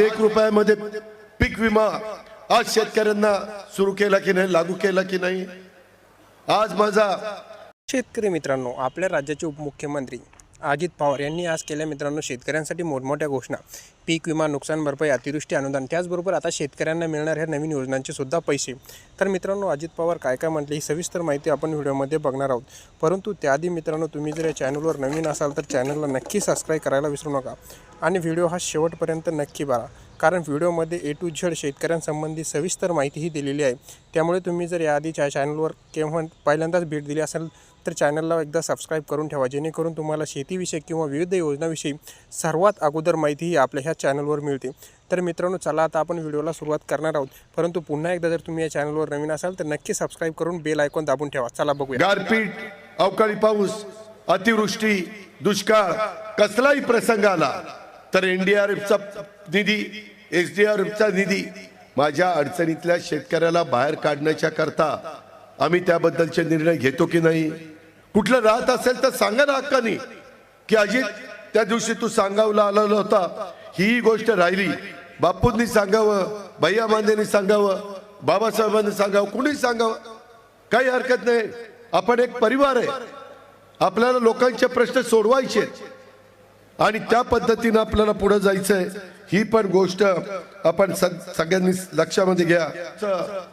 आज एक रुपयामध्ये पीक विमा आज शेतकऱ्यांना सुरू केला की नाही लागू केला की नाही? आज माझा शेतकरी मित्रांनो आपल्या राज्याचे उपमुख्यमंत्री अजित पवार यांनी आज केल्या मित्रांनो शेतकऱ्यांसाठी मोठमोठ्या घोषणा. पीक विमा नुकसान भरपाई अतिवृष्टी अनुदान त्याचबरोबर आता शेतकऱ्यांना मिळणार ह्या नवीन योजनांचे सुद्धा पैसे. तर मित्रांनो अजित पवार काय काय म्हटले ही सविस्तर माहिती आपण व्हिडिओमध्ये बघणार आहोत. परंतु त्याआधी मित्रांनो तुम्ही जर या चॅनलवर नवीन असाल तर चॅनलला नक्की सबस्क्राईब करायला विसरू नका. आणि व्हिडिओ हा शेवटपर्यंत नक्की बघा. कारण व्हिडिओमध्ये ए टू झेड शेतकऱ्यांसंबंधी सविस्तर माहितीही दिलेली आहे. त्यामुळे तुम्ही जर याआधीच्या चॅनलवर केव्हा पहिल्यांदाच भेट दिली असेल तर चॅनलला एकदा सबस्क्राईब करून ठेवा. जेणेकरून तुम्हाला शेतीविषयक किंवा विविध योजनाविषयी सर्वात अगोदर माहितीही आपल्या ह्या चॅनलवर मिळते. तर मित्रांनो चला आता आपण व्हिडिओला सुरुवात करणार आहोत. परंतु पुन्हा एकदा जर तुम्ही या चॅनलवर नवीन असाल तर नक्की सबस्क्राईब करून बेल आयकॉन दाबून ठेवा. चला बघूया. गारपीट अवकाळी पाऊस अतिवृष्टी दुष्काळ कसलाही प्रसंग आला तर एनडीआरएफचा निधी एसडीआरएफचा निधी माझ्या अडचणीतल्या शेतकऱ्याला बाहेर काढण्याच्या करता आम्ही त्याबद्दलचे निर्णय घेतो की नाही? कुठलं राहत असेल तर सांगा ना हक्कानी. की अजित त्या दिवशी तू सांगावला आलेला होता ही गोष्ट राहिली. बापूंनी सांगावं भैया मांदेनी सांगावं बाबासाहेबांनी सांगावं कुणी सांगावं? काही हरकत नाही. आपण एक परिवार आहे. आपल्याला लोकांचे प्रश्न सोडवायचे आणि त्या पद्धतीनं आपल्याला पुढे जायचंय. ही पण गोष्ट आपण सग- सगळ्यांनी लक्षामध्ये घ्या.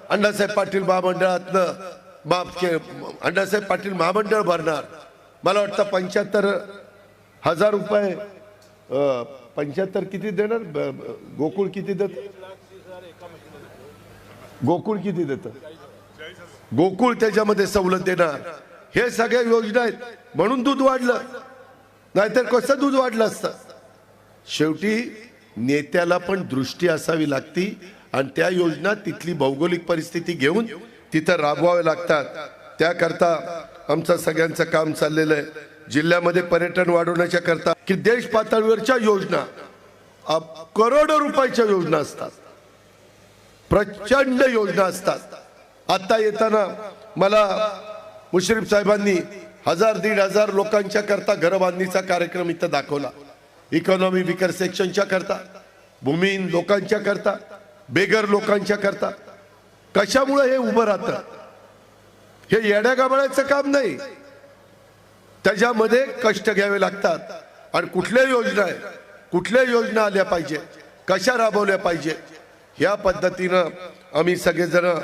अण्णासाहेब पाटील महामंडळातनं माफ के अण्णासाहेब पाटील महामंडळ भरणार. मला वाटतं पंच्याहत्तर हजार रुपये पंच्याहत्तर किती देणार? गोकुळ किती देत? गोकुळ किती देतं? गोकुळ त्याच्यामध्ये सवलत देणार. हे सगळ्या योजना आहेत. म्हणून दूध वाढलं. नाहीतर कसं दूध वाढलं असतं? शेवटी नेत्याला पण दृष्टी असावी लागती आणि त्या योजना तिथली भौगोलिक परिस्थिती घेऊन तिथं राबवाव्या लागतात. त्याकरता आमचं सगळ्यांचं काम चाललेलं आहे. जिल्ह्यामध्ये पर्यटन वाढवण्याच्या करता की देश पातळीवरच्या योजना करोडो रुपयाच्या योजना असतात. प्रचंड योजना असतात. आता येताना मला मुश्रीफ साहेबांनी हजार दीड हजार लोकांच्या करता घर बांधणीचा कार्यक्रम इथं दाखवला. इकॉनॉमी विकर सेक्शनच्या करता भूमिहीन लोकांच्या करता बेगर लोकांच्या करता. कशामुळे हे उभं राहतं? हे येड्या गाबळाचं काम नाही. त्याच्यामध्ये कष्ट घ्यावे लागतात. आणि कुठल्या योजना आहे कुठल्या योजना आल्या पाहिजे कशा राबवल्या पाहिजे ह्या पद्धतीनं आम्ही सगळेजण